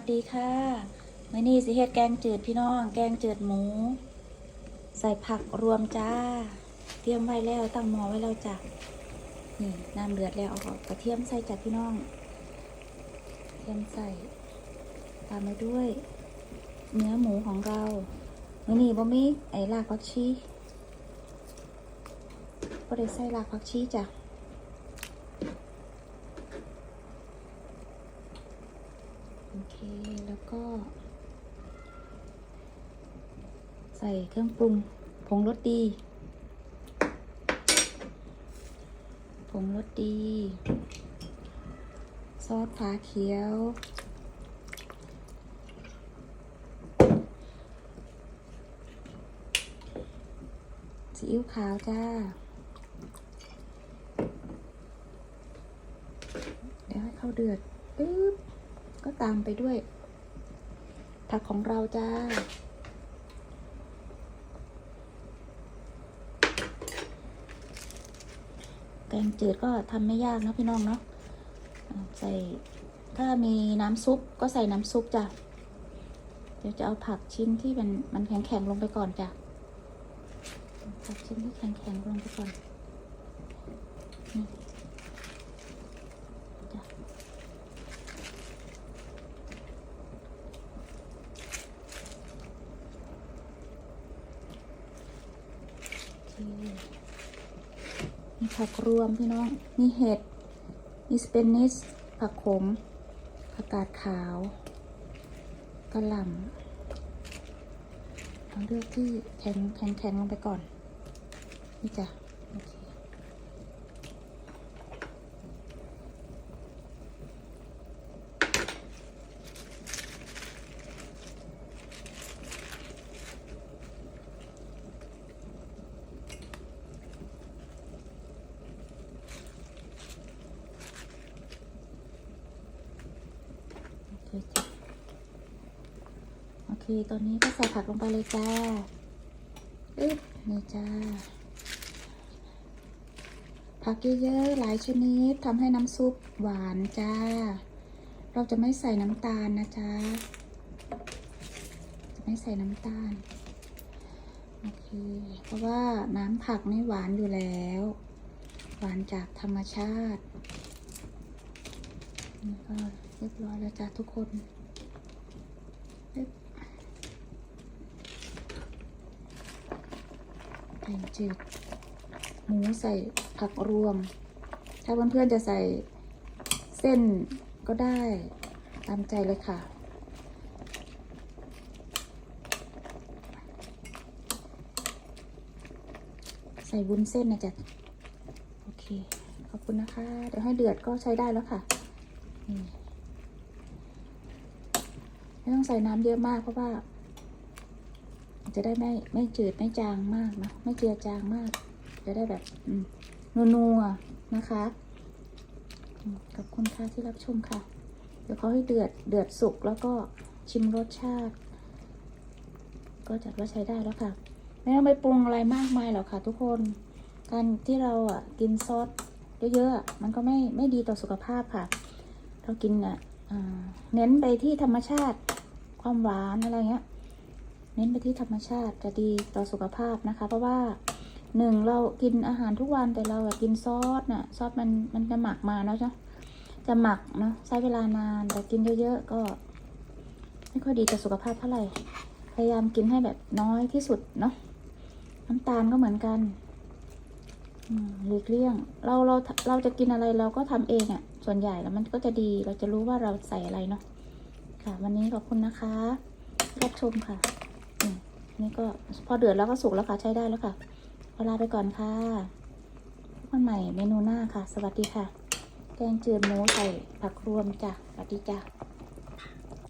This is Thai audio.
วัสดีค่ะมื่อนี้สิเฮ็ดแกงจืดพี่น้อง แกงจืดหมู ใส่ผักรวมจ้า เตรียมไว้แล้วตั้งหม้อไว้แล้วจ้ะนี่น้ำเดือดแล้วเอากระเทียมใส่จ้ะพี่น้องเทียมใส่ตามมาด้วย เนื้อหมูของเรามื่อนี้บ่มีไอ้รากผักชีบ่ได้ใส่รากผักชีจ้ะ โอเค แล้วก็ ใส่เครื่องปรุงผงรสดี ผงรสดี ซอสฝาเขียว ซีอิ๊วขาวจ้า เดี๋ยวให้เข้าเดือดปึ๊บก็ตามไปด้วย ผักของเราจ้า แกงจืดก็ทำไม่ยากนะพี่น้องเนาะใส่ถ้ามีน้ำซุปก็ใส่น้ำซุปจ้ะเดี๋ยวจะเอาผักชิ้นที่มันมันแข็งๆลงไปก่อนจ้ะผักชิ้นที่แข็งๆลงไปก่อนนี่จ้ะโอเค มีผักรวมพี่น้อง มีเห็ด มีสเปนิส ผักขม ผักกาดขาวกระหล่ำเอาเลือกที่แข็งแข็งแข็งลงไปก่อน นี่จ้ะ โอเค โอเคจ้ะโอเค ตอนนี้ก็ใส่ผักลงไปเลยจ้าอึ๊บนี่จ้า ผักเยอะๆหลายชนิดทำให้น้ำซุปหวานจ้า เราจะไม่ใส่น้ำตาลนะจ๊ะจะไม่ใส่น้ำตาล โอเค เพราะว่าน้ำผักนี่หวานอยู่แล้ว หวานจากธรรมชาตินี่ก็เรียบร้อยแล้วจ้ะทุกคนปึ๊บ แกงจืดหมูใส่ผักรวม ถ้าเพื่อนๆจะใส่เส้นก็ได้ตามใจเลยค่ะ ใส่วุ้นเส้นนะจ๊ะโอเค ขอบคุณนะคะ เดี๋ยวให้เดือดก็ใช้ได้แล้วค่ะไม่ต้องใส่น้ำเยอะมากเพราะว่า จะได้ไม่ไม่จืดไม่จางมากนะไม่เจือจางมาก จะได้แบบนัวๆนะคะขอบคุณค่ะที่รับชมค่ะ เดี๋ยวเขาให้เดือดเดือดสุกแล้วก็ชิมรสชาติ ก็จัดว่าใช้ได้แล้วค่ะ ไม่ต้องไปปรุงอะไรมากมายหรอกค่ะทุกคนการที่เราอะกินซอสเยอะๆมันก็ไม่ไม่ดีต่อสุขภาพค่ะ เรากินอะเน้นไปที่ธรรมชาติความหวานอะไรเงี้ย เน้นไปที่ธรรมชาติจะดีต่อสุขภาพนะคะ เพราะว่าหนึ่งเรากินอาหารทุกวันแต่เราอะกินซอสน่ะซอสมันมันจะหมักมาเนาะจ้ะจะหมักเนาะใช้เวลานานแต่กินเยอะๆก็ ไม่ค่อยดีต่อสุขภาพเท่าไหร่ พยายามกินให้แบบน้อยที่สุดเนาะน้ำตาลก็เหมือนกันหลีกเลี่ยง เราเราเราจะกินอะไรเราก็ทำเองอะ่ะ ส่วนใหญ่แล้วมันก็จะดีเราจะรู้ว่าเราใส่อะไรเนาะค่ะ วันนี้ขอบคุณนะคะรับชมค่ะ นี่ก็พอเดือดแล้วก็สุกแล้วค่ะใช้ได้แล้วค่ะเวลาไปก่อนค่ะวันใหม่เมนูหน้าค่ะ สวัสดีค่ะ แกงจืดหมูใส่ผักรวมจ้ะสวัสดีจ้ะ